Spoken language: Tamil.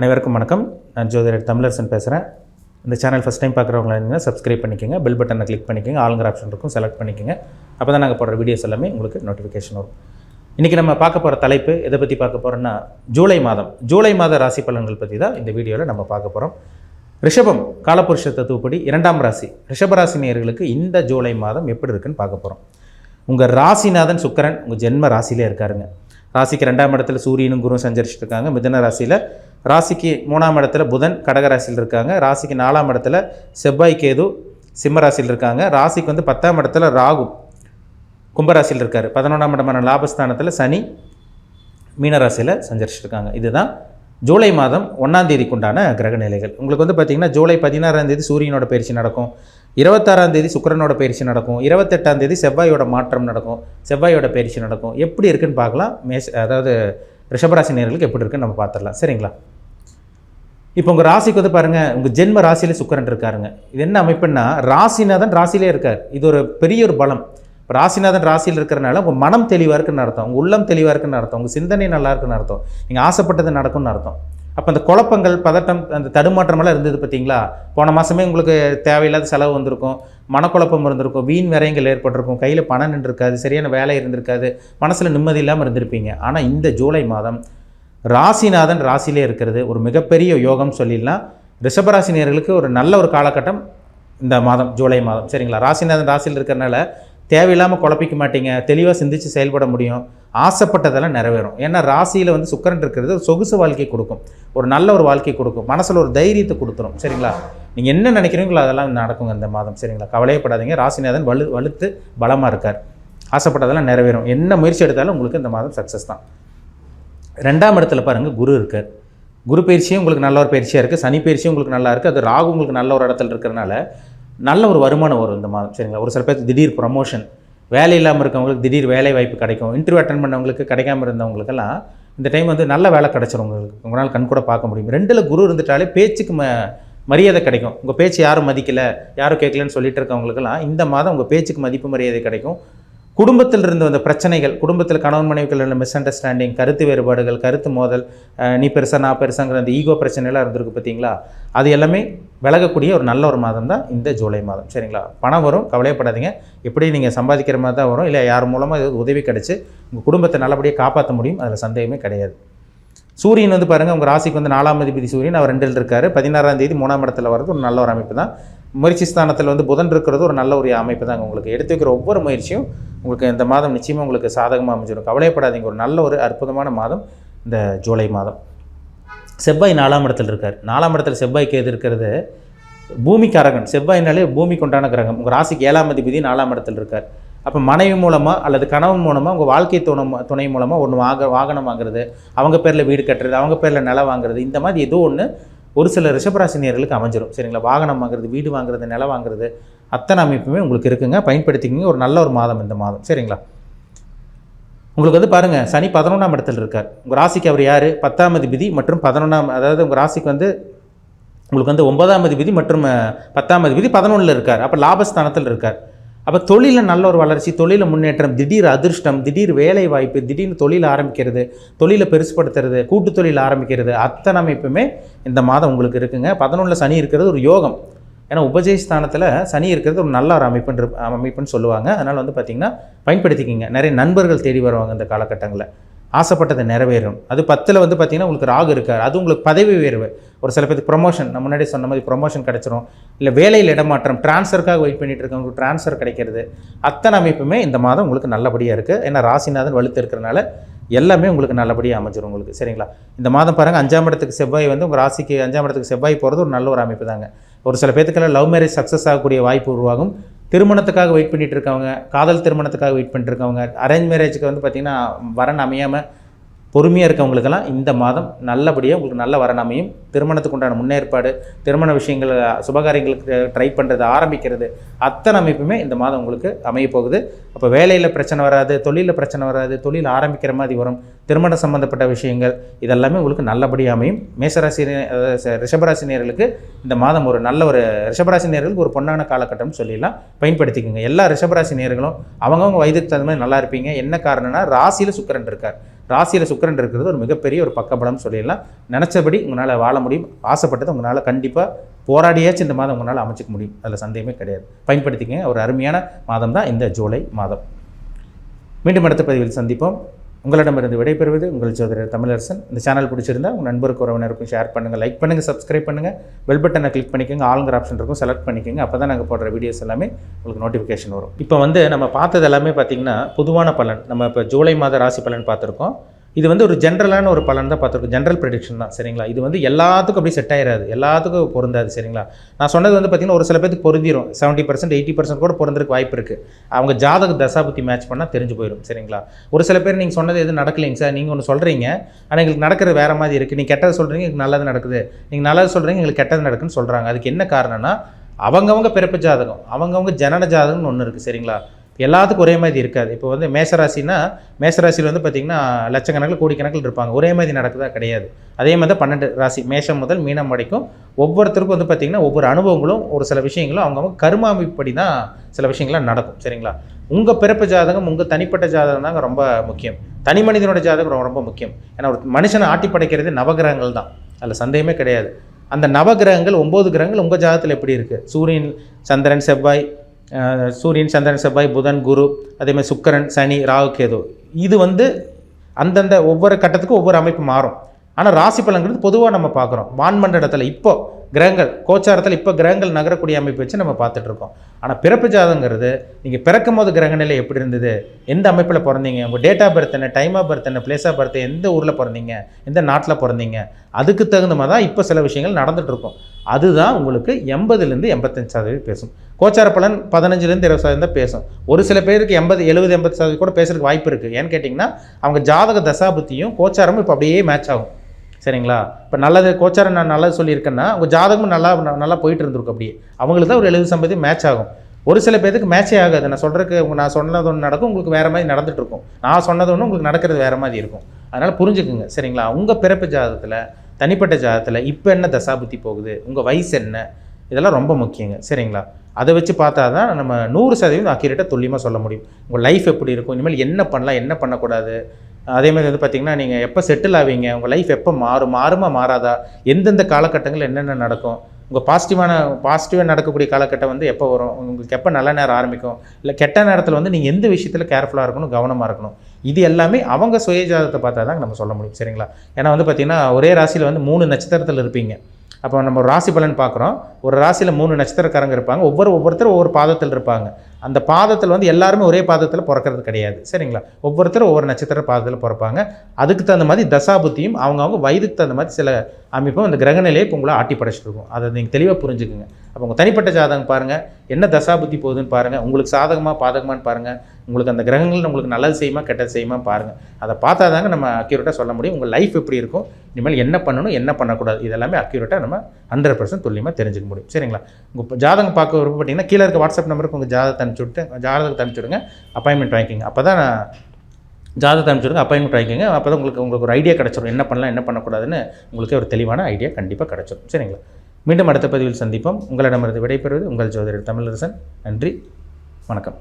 அனைவருக்கும் வணக்கம். நான் ஜோதிடர் தமிழரசன் பேசுகிறேன் இந்த சேனல் ஃபஸ்ட் டைம் பார்க்குறவங்களா இருந்தீங்கன்னா சப்ஸ்கிரைப் பண்ணிக்கோங்க. பெல் பட்டனை கிளிக் பண்ணிக்கோங்க. ஆளுங்கிற ஆப்ஷன் இருக்கும். செலக்ட் பண்ணிக்கோங்க. அப்போ தான் நாங்கள் போடுற வீடியோஸ் எல்லாமே உங்களுக்கு நோட்டிஃபிகேஷன் வரும். இன்றைக்கி நம்ம பார்க்க போகிற தலைப்பு எதை பற்றி பார்க்க போகிறோன்னா ஜூலை மாதம். ஜூலை மாத ராசி பலன்கள் பற்றி தான் இந்த வீடியோவில் நம்ம பார்க்க போகிறோம் ரிஷபம் காலபுருஷ தத்துவப்படி இரண்டாம் ராசி. ரிஷபராசி நேயர்களுக்கு இந்த ஜூலை மாதம் எப்படி இருக்குன்னு பார்க்க போகிறோம் உங்கள் ராசிநாதன் சுக்கரன் உங்கள் ஜென்ம ராசியிலே இருக்காருங்க. ராசிக்கு ரெண்டாம் இடத்துல சூரியனும் குருவும் சஞ்சரிச்சுட்டு இருக்காங்க மிதன ராசியில் ராசிக்கு மூணாம் இடத்துல புதன் கடகராசியில் இருக்காங்க. ராசிக்கு நாலாம் இடத்துல செவ்வாய் கேது சிம்மராசியில் இருக்காங்க. ராசிக்கு வந்து பத்தாம் இடத்துல ராகு கும்பராசியில் இருக்கார். பதினொன்றாம் இடமான லாபஸ்தானத்தில் சனி மீனராசியில் சஞ்சரிச்சிருக்காங்க இருக்காங்க இதுதான் ஜூலை மாதம் ஒன்றாம் தேதிக்குண்டான கிரக நிலைகள் உங்களுக்கு வந்து பார்த்திங்கன்னா ஜூலை பதினாறாம் தேதி சூரியனோட பயிற்சி நடக்கும். இருபத்தாறாம் தேதி சுக்கரனோட பயிற்சி நடக்கும். இருபத்தெட்டாம் தேதி செவ்வாயோட மாற்றம் நடக்கும். செவ்வாயோட பயிற்சி நடக்கும். எப்படி இருக்குன்னு பார்க்கலாம். மேஷ் அதாவது ரிஷபராசி நேர்களுக்கு எப்படி இருக்குன்னு நம்ம பார்த்துடலாம். சரிங்களா? இப்போ உங்கள் ராசிக்கு வந்து பாருங்கள் உங்கள் ஜென்ம ராசியிலே சுக்கரன் இருக்காருங்க. இது என்ன அமைப்புன்னா ராசிநாதன் ராசியிலே இருக்கார். இது ஒரு பெரிய ஒரு பலம். இப்போ ராசிநாதன் ராசியில் இருக்கிறனால உங்கள் மனம் தெளிவாக இருக்குன்னு அர்த்தம். உங்கள் உள்ளம் தெளிவாக இருக்குன்னு அர்த்தம். உங்கள் சிந்தனை நல்லா இருக்குன்னு அர்த்தம். நீங்கள் ஆசைப்பட்டது நடக்கும்னு அர்த்தம். அப்போ அந்த குழப்பங்கள் பதட்டம் அந்த தடுமாற்றமெல்லாம் இருந்தது பார்த்தீங்களா போன மாதமே உங்களுக்கு தேவையில்லாத செலவு வந்திருக்கும் மனக்குழப்பம் இருந்திருக்கும் வீண் விரயங்கள் ஏற்பட்டிருக்கும் கையில் பணம் நின்றுருக்காது சரியான வேலை இருந்திருக்காது மனசில் நிம்மதி இல்லாமல் இருந்திருப்பீங்க. ஆனால் இந்த ஜூலை மாதம் ராசிநாதன் ராசியிலே இருக்கிறது ஒரு மிகப்பெரிய யோகம் சொல்லிடலாம். ரிஷபராசினியர்களுக்கு ஒரு நல்ல ஒரு காலகட்டம் இந்த மாதம் ஜூலை மாதம் சரிங்களா? ராசிநாதன் ராசியில் இருக்கிறனால தேவையில்லாமல் குழப்பிக்க மாட்டீங்க தெளிவாக சிந்தித்து செயல்பட முடியும். ஆசைப்பட்டதெல்லாம் நிறைவேறும். ஏன்னா ராசியில் வந்து சுக்கரன் இருக்கிறது ஒரு சொகுசு வாழ்க்கை கொடுக்கும். ஒரு நல்ல ஒரு வாழ்க்கை கொடுக்கும். மனசில் ஒரு தைரியத்தை கொடுத்துரும். சரிங்களா? நீங்கள் என்ன நினைக்கிறீங்களோ அதெல்லாம் நடக்குங்க இந்த மாதம். சரிங்களா? கவலையப்படாதீங்க. ராசிநாதன் வலு வலுத்து பலமாக இருக்கார். ஆசைப்பட்டதெல்லாம் நிறைவேறும். என்ன முயற்சி எடுத்தாலும் உங்களுக்கு இந்த மாதம் சக்ஸஸ் தான். ரெண்டாம் இடத்துல பாருங்கள் குரு இருக்கார். குரு பயிற்சியும் உங்களுக்கு நல்ல ஒரு பயிற்சியாக இருக்குது சனி பயிற்சியும் உங்களுக்கு நல்லா இருக்குது அது ராகு உங்களுக்கு நல்ல ஒரு இடத்துல இருக்கிறனால நல்ல ஒரு வருமானம் வரும் இந்த மாதம் சரிங்களா? ஒரு சில பேர் திடீர் ப்ரமோஷன் வேலை இல்லாமல் இருக்கவங்களுக்கு திடீர் வேலை வாய்ப்பு கிடைக்கும். இன்டர்வியூ அட்டன் பண்ணவங்களுக்கு கிடைக்காம இருந்தவங்களுக்கெல்லாம் இந்த டைம் வந்து நல்ல வேலை கிடைச்சிரும் உங்களுக்கு. உங்களால் கண் கூட பார்க்க முடியும். ரெண்டில் குரு இருந்துட்டாலே பேச்சுக்கு ம மரியாதை கிடைக்கும். உங்கள் பேச்சு யாரும் மதிக்கலை யாரும் கேட்கலன்னு சொல்லிட்டு இருக்கவங்களுக்கெல்லாம் இந்த மாதம் உங்கள் பேச்சுக்கு மதிப்பு மரியாதை கிடைக்கும். குடும்பத்தில் இருந்து வந்த பிரச்சனைகள் குடும்பத்தில் கணவன் மனைவிகள் உள்ள மிஸ் அண்டர்ஸ்டாண்டிங் கருத்து வேறுபாடுகள் கருத்து மோதல் நீ பெருசா நான் பெருசாங்கிற அந்த ஈகோ பிரச்சனைலாம் இருந்திருக்கு பார்த்தீங்களா? அது எல்லாமே விலகக்கூடிய ஒரு நல்ல ஒரு மாதம் தான் இந்த ஜூலை மாதம். சரிங்களா? பணம் வரும் கவலையப்படாதீங்க. எப்படி நீங்கள் சம்பாதிக்கிற மாதிரி தான் வரும். இல்லை யார் மூலமாக ஏதாவது உதவி கிடச்சி உங்கள் குடும்பத்தை நல்லபடியாக காப்பாற்ற முடியும். அதில் சந்தேகமே கிடையாது. சூரியன் வந்து பாருங்கள் உங்கள் ராசிக்கு வந்து நாலாம் அதிபதி சூரியன். அவர் ரெண்டில் இருக்கார். பதினாறாம் தேதி மூணாம் இடத்துல வர்றது ஒரு நல்ல ஒரு அமைப்பு தான். முயற்சி ஸ்தானத்தில் வந்து புதன் இருக்கிறது ஒரு நல்ல ஒரு அமைப்பு தான் உங்களுக்கு. எடுத்து வைக்கிற ஒவ்வொரு முயற்சியும் உங்களுக்கு இந்த மாதம் நிச்சயமாக உங்களுக்கு சாதகமாக அமைஞ்சிடும். கவலைப்படாதீங்க ஒரு நல்ல ஒரு அற்புதமான மாதம் இந்த ஜூலை மாதம். செவ்வாய் நாலாம் இடத்துல இருக்கார். நாலாம் இடத்துல செவ்வாய்க்கு எது இருக்கிறது. பூமிக்காரகன் செவ்வாய்னாலே பூமிக்கு உண்டான கிரகம். உங்கள் ராசிக்கு ஏழாம் அதிபதி நாலாம் இடத்துல இருக்கார். அப்போ மனைவி மூலமாக அல்லது கணவன் மூலமாக உங்கள் வாழ்க்கை துணை துணை மூலமாக ஒன்று வாங்க வாகனம் வாங்குறது அவங்க பேரில் வீடு கட்டுறது அவங்க பேரில் நிலம் வாங்குறது இந்த மாதிரி ஏதோ ஒன்று ஒரு சில ரிஷபராசினியர்களுக்கு அமைஞ்சிரும். சரிங்களா? வாகனம் வாங்குறது வீடு வாங்குறது நிலம் வாங்குறது அத்தனை அமைப்புமே உங்களுக்கு இருக்குங்க. பயன்படுத்திக்கிங்க. ஒரு நல்ல ஒரு மாதம் இந்த மாதம். சரிங்களா? உங்களுக்கு வந்து பாருங்கள் சனி பதினொன்றாம் இடத்துல இருக்கார். உங்கள் ராசிக்கு அவர் யார்? பத்தாம் அதிபதி மற்றும் பதினொன்றாம் அதாவது உங்கள் ராசிக்கு வந்து உங்களுக்கு வந்து ஒன்பதாம் அதிபதி மற்றும் பத்தாம் அதிபதி பதினொன்றில் இருக்கார். அப்போ லாபஸ்தானத்தில் இருக்கார். அப்போ தொழிலில் நல்ல ஒரு வளர்ச்சி தொழிலில் முன்னேற்றம் திடீர் அதிர்ஷ்டம் திடீர் வேலை வாய்ப்பு திடீர்னு தொழில் ஆரம்பிக்கிறது தொழிலை பெருசுப்படுத்துறது கூட்டு தொழில் ஆரம்பிக்கிறது அத்தனை அமைப்புமே இந்த மாதம் உங்களுக்கு இருக்குங்க. பதினொன்றில் சனி இருக்கிறது ஒரு யோகம். ஏன்னா உபஜய ஸ்தானத்தில் சனி இருக்கிறது ஒரு நல்ல ஒரு அமைப்புன்ற அமைப்புன்னு சொல்லுவாங்க. அதனால் வந்து பார்த்திங்கன்னா பயன்படுத்திக்கிங்க. நிறைய நண்பர்கள் தேடி வருவாங்க இந்த காலகட்டங்களில். ஆசைப்பட்டது நிறைவேறும். அது பத்தில் வந்து பார்த்திங்கன்னா உங்களுக்கு ராகு இருக்கார். அது உங்களுக்கு பதவி உயர்வு. ஒரு சில பேருக்கு ப்ரொமோஷன் நம்ம முன்னாடி சொன்ன மாதிரி ப்ரொமோஷன் கிடைச்சிரும். இல்லை வேலையில் இடமாற்றம் ட்ரான்ஸ்ஃபருக்காக வெயிட் பண்ணிட்டு இருக்கவங்களுக்கு ட்ரான்ஸ்ஃபர் கிடைக்கிறது. அத்தனை அமைப்புமே இந்த மாதம் உங்களுக்கு நல்லபடியாக இருக்குது ஏன்னா ராசிநாதன் வலுத்து இருக்கிறனால எல்லாமே உங்களுக்கு நல்லபடியாக அமைஞ்சிரும் உங்களுக்கு. சரிங்களா? இந்த மாதம் பாருங்கள் அஞ்சாம் இடத்துக்கு செவ்வாய் வந்து உங்கள் ராசிக்கு அஞ்சாம் இடத்துக்கு செவ்வாய் போகிறது ஒரு நல்ல ஒரு அமைப்பு தாங்க ஒரு சில பேத்துக்கெல்லாம் லவ் மேரேஜ் சக்ஸஸ் ஆகக்கூடிய வாய்ப்பு உருவாகும். திருமணத்துக்காக வெயிட் பண்ணிட்டு இருக்கவங்க காதல் திருமணத்துக்காக வெயிட் பண்ணிட்டு இருக்கவங்க அரேஞ்ச் மேரேஜுக்கு வந்து பார்த்திங்கன்னா வரன் அமையாமல் பொறுமையாக இருக்கவங்களுக்கெல்லாம் இந்த மாதம் நல்லபடியாக உங்களுக்கு நல்ல வரன் அமையும். திருமணத்துக்கு உண்டான முன்னேற்பாடு திருமண விஷயங்கள் சுபகாரியங்களுக்கு ட்ரை பண்ணுறது ஆரம்பிக்கிறது. அத்தனை அமைப்புமே இந்த மாதம் உங்களுக்கு அமைய போகுது. அப்போ வேலையில் பிரச்சனை வராது தொழிலில் பிரச்சனை வராது தொழில் ஆரம்பிக்கிற மாதிரி வரும். திருமணம் சம்மந்தப்பட்ட விஷயங்கள் இதெல்லாமே உங்களுக்கு நல்லபடியாக அமையும். மேசராசி அதாவது ரிஷபராசி இந்த மாதம் ஒரு நல்ல ஒரு ரிஷபராசினியர்களுக்கு ஒரு பொன்னான காலகட்டம்னு சொல்லிடலாம். பயன்படுத்திக்கோங்க. எல்லா ரிஷபராசினியர்களும் அவங்கவுங்க வயதுக்கு தகுந்த மாதிரி நல்லா இருப்பீங்க. என்ன காரணம்னா ராசியில் சுக்கிரன் இருக்கார். ராசியில் சுக்கிரன் இருக்கிறது ஒரு மிகப்பெரிய ஒரு பக்கபலம் சொல்லிடலாம். நினச்சபடி உங்களால் வாழ முடியும். ஆசைப்பட்டது உங்களால் கண்டிப்பாக போராடியாச்சும் இந்த மாதம் உங்களால் அமைச்சிக்க முடியும். அதில் சந்தேகமே கிடையாது. பயன்படுத்திக்கங்க. ஒரு அருமையான மாதம் தான் இந்த ஜூலை மாதம். மீண்டும் அடுத்த பதிவில் சந்திப்போம். உங்களிடமிருந்து விடைபெறுவது உங்கள் சோதரர் தமிழரசன். இந்த சேனல் பிடிச்சிருந்தா உங்கள் நண்பருக்கு உறவினருக்கும் ஷேர் பண்ணுங்கள் லைக் பண்ணுங்கள் சப்ஸ்கிரைப் பண்ணுங்கள் பெல் பட்டனை கிளிக் பண்ணிக்கோங்க. ஆளுங்கிற ஆப்ஷன் இருக்கும். செலக்ட் பண்ணிக்கோங்க. அப்போ தான் நாங்கள் போடுற வீடியோஸ் எல்லாமே உங்களுக்கு நோட்டிஃபிகேஷன் வரும். இப்போ வந்து நம்ம பார்த்தது எல்லாமே பார்த்திங்கன்னா பொதுவான பலன். நம்ம இப்போ ஜூலை மாத ராசி பலன் பார்த்துருக்கோம். இது வந்து ஒரு ஜென்ரலான ஒரு பலன் தான் பார்த்துருக்கோம். ஜென்ரல் ப்ரெடிக்ஷன் தான் சரிங்களா? இது வந்து எல்லாத்துக்கும் அப்படி செட் ஆயிராது. எல்லாத்துக்கும் பொருந்தாது சரிங்களா? நான் சொன்னது வந்து பார்த்திங்கன்னா ஒரு சில பேருக்கு பொருந்திரும். செவன்ட்டி பர்சன்ட் எயிட்டி பர்சன்ட் கூட பொருந்திருக்கு வாய்ப்பு இருக்குது அவங்க ஜாதக தசாபுத்தி மேட்ச் பண்ணால் தெரிஞ்சு போயிடும் சரிங்களா? ஒரு சில பேர் நீங்கள் சொன்னது எதுவும் நடக்கலைங்க சார். நீங்கள் ஒன்று சொல்கிறீங்க ஆனால் எங்களுக்கு நடக்கிறது வேறு மாதிரி இருக்குது நீங்கள் கெட்டது சொல்கிறீங்க எங்களுக்கு நல்லது நடக்குது. நீங்கள் நல்லது சொல்கிறீங்க எங்களுக்கு கெட்டது நடக்குன்னு சொல்கிறாங்க அதுக்கு என்ன காரணம்னா அவங்கவங்க பிறப்பு ஜாதகம் அவங்கவுங்க ஜனன ஜாதகம்னு ஒன்று இருக்குது சரிங்களா? எல்லாத்துக்கும் ஒரே மாதிரி இருக்காது. இப்போ வந்து மேசராசினா மேசராசியில் வந்து பார்த்திங்கன்னா லட்சக்கணக்கில் கோடிக்கணக்கில் இருப்பாங்க. ஒரே மாதிரி நடக்குதா? கிடையாது. அதே மாதிரி தான் பன்னெண்டு ராசி மேஷம் முதல் மீனம் வரைக்கும் ஒவ்வொருத்தருக்கும் வந்து பார்த்திங்கன்னா ஒவ்வொரு அனுபவங்களும் ஒரு சில விஷயங்களும் அவங்கவுங்க கருமாமைப்படி தான் சில விஷயங்கள்லாம் நடக்கும். சரிங்களா? உங்கள் பிறப்பு ஜாதகம் உங்கள் தனிப்பட்ட ஜாதகம் தாங்க ரொம்ப முக்கியம். தனி மனிதனோட ஜாதகம் ரொம்ப ரொம்ப முக்கியம். ஏன்னா ஒரு மனுஷனை ஆட்டி படைக்கிறது நவகிரகங்கள் தான். அதில் சந்தேகமே கிடையாது. அந்த நவகிரகங்கள் ஒம்பது கிரகங்கள் உங்கள் ஜாதகத்தில் எப்படி இருக்குது சூரியன் சந்திரன் செவ்வாய் சூரியன் சந்திரன் செவ்வாய் புதன் குரு அதேமாதிரி சுக்கரன் சனி ராகு கேது. இது வந்து அந்தந்த ஒவ்வொரு கட்டத்துக்கும் ஒவ்வொரு அமைப்பு மாறும். ஆனால் ராசி பலன்கிறது பொதுவாக நம்ம பார்க்குறோம். வான்மண்டலத்தில் இப்போது கிரகங்கள் கோச்சாரத்தில் இப்போ கிரகங்கள் நகரக்கூடிய அமைப்பு வச்சு நம்ம பார்த்துட்ருக்கோம் ஆனால் பிறப்பு ஜாதகங்கிறது நீங்கள் பிறக்கும் போது கிரக நிலை எப்படி இருந்தது எந்த அமைப்பில் பிறந்தீங்க உங்கள் டேட் ஆஃப் பர்த் என்ன டைம் ஆஃப் பர்த் என்ன பிளேஸ் ஆஃப் பர்த் எந்த ஊரில் பிறந்தீங்க எந்த நாட்டில் பிறந்தீங்க அதுக்கு தகுந்த மாதிரி தான் இப்போ சில விஷயங்கள் நடந்துகிட்ருக்கும் அதுதான் உங்களுக்கு எண்பதுலேருந்து எண்பத்தஞ்சு சதவீதம் பேசும். கோச்சார பலன் பதினஞ்சுலேருந்து இருபது சதவீதம் தான் பேசும். ஒரு சில பேருக்கு எண்பது எழுபது எண்பது சதவீதம் கூட பேசுறதுக்கு வாய்ப்பு இருக்குது ஏன்னு கேட்டிங்கன்னா அவங்க ஜாதக தசாபுத்தியும் கோச்சாரமும் இப்போ அப்படியே மேட்ச் ஆகும். சரிங்களா? இப்போ நல்லது கோச்சாரம் நான் நல்லது சொல்லியிருக்கேன்னா உங்கள் ஜாதகமும் நல்லா நல்லா போயிட்டு இருந்திருக்கும் அப்படியே. அவங்களுக்கு தான் ஒரு எழுபது சம்பதி மேட்ச் ஆகும். ஒரு சில பேருக்கு மேட்சே ஆகாது. நான் சொல்கிறதுக்கு நான் சொன்னது ஒன்று நடக்கும் உங்களுக்கு வேறு மாதிரி நடந்துட்டு இருக்கும். நான் சொன்னது ஒன்று உங்களுக்கு நடக்கிறது வேறு மாதிரி இருக்கும். அதனால் புரிஞ்சுக்குங்க சரிங்களா? உங்கள் பிறப்பு ஜாதகத்தில் தனிப்பட்ட ஜாதகத்தில் இப்போ என்ன தசாபுத்தி போகுது? உங்கள் வயசு என்ன? இதெல்லாம் ரொம்ப முக்கியங்க சரிங்களா? அதை வச்சு பார்த்தா தான் நம்ம நூறு சதவீதம் அக்யூரேட்டாக துல்லியமாக சொல்ல முடியும். உங்கள் லைஃப் எப்படி இருக்கும்? இனிமேல் என்ன பண்ணலாம்? என்ன பண்ணக்கூடாது? அதே மாதிரி வந்து பார்த்திங்கன்னா நீங்கள் எப்போ செட்டில் ஆவீங்க? உங்கள் லைஃப் எப்போ மாறும்? மாறுமா மாறாதா? எந்தெந்த காலகட்டங்கள் என்னென்ன நடக்கும்? உங்கள் பாசிட்டிவான பாசிட்டிவாக நடக்கக்கூடிய காலகட்டம் வந்து எப்போ வரும்? உங்களுக்கு எப்போ நல்ல நேரம் ஆரம்பிக்கும்? இல்லை கெட்ட நேரத்தில் வந்து நீங்கள் எந்த விஷயத்தில் கேர்ஃபுல்லாக இருக்கணும் கவனமாக இருக்கணும்? இது எல்லாமே அவங்க சுயஜாதத்தை பார்த்தா தான் நம்ம சொல்ல முடியும் சரிங்களா? ஏன்னா வந்து பார்த்திங்கன்னா ஒரே ராசியில் வந்து மூணு நட்சத்திரத்தில் இருப்பீங்க. அப்போ நம்ம ராசி பலன் பார்க்குறோம். ஒரு ராசியில் மூணு நட்சத்திரக்காரங்க இருப்பாங்க. ஒவ்வொரு ஒவ்வொருத்தரும் ஒவ்வொரு பாதத்தில் இருப்பாங்க. அந்த பாதத்தில் வந்து எல்லாருமே ஒரே பாதத்தில் பிறக்கிறது கிடையாது. சரிங்களா? ஒவ்வொருத்தரும் ஒவ்வொரு நட்சத்திர பாதத்தில் பிறப்பாங்க. அதுக்கு தகுந்த மாதிரி தசாபுத்தியும் அவங்கவுங்க வயதுக்கு தகுந்த மாதிரி சில அமைப்பும் அந்த கிரக நிலையை இப்போ உங்களை ஆட்டி படைச்சிட்டு இருக்கும் அதை நீங்கள் தெளிவாக புரிஞ்சுக்குங்க. அப்போ உங்கள் தனிப்பட்ட ஜாதகம் பாருங்கள் என்ன தசாபுத்தி போகுதுன்னு பாருங்கள் உங்களுக்கு சாதகமாக பாதகமான்னு பாருங்கள் உங்களுக்கு அந்த கிரகங்கள் உங்களுக்கு நல்லது செய்யுமா கெட்டது செய்யுமா பாருங்கள் அதை பார்த்தா தாங்க நம்ம அக்யூரேட்டாக சொல்ல முடியும். உங்கள் லைஃப் எப்படி இருக்கும்? இனிமேல் என்ன பண்ணணும் என்ன பண்ணக்கூடாது? இதெல்லாமே அக்யூரேட்டாக நம்ம ஹண்ட்ரட் பர்சன்ட் துல்லியமாக தெரிஞ்சுக்க முடியும். சரிங்களா? உங்கள் ஜாதகம் பார்க்க விருப்பப்பட்டீங்கன்னா கீழே இருக்க வாட்ஸ்அப் நம்பருக்கு உங்கள் ஜாதகத்தை அனுப்பிச்சுட்டு ஜாதகத்தை அனுப்பிச்சுடுங்க அப்பாயின்மெண்ட் வாங்கிக்கிங்க. அப்போ தான் ஜாதகத்தை அனுப்பிச்சுடுங்க அப்பாயின்மெண்ட் வாங்கிக்கோங்க. அப்போ தான் உங்களுக்கு உங்களுக்கு ஒரு ஐடியா கிடச்சிரும். என்ன பண்ணலாம் என்ன பண்ணக்கூடாதுன்னு உங்களுக்கு ஒரு தெளிவான ஐடியா கண்டிப்பாக கிடச்சிரும். சரிங்களா? மீண்டும் அடுத்த பதிவில் சந்திப்போம். உங்களிடமிருந்து விடைபெறுவது உங்கள் ஜோதிடர் தமிழரசன். நன்றி. வணக்கம்.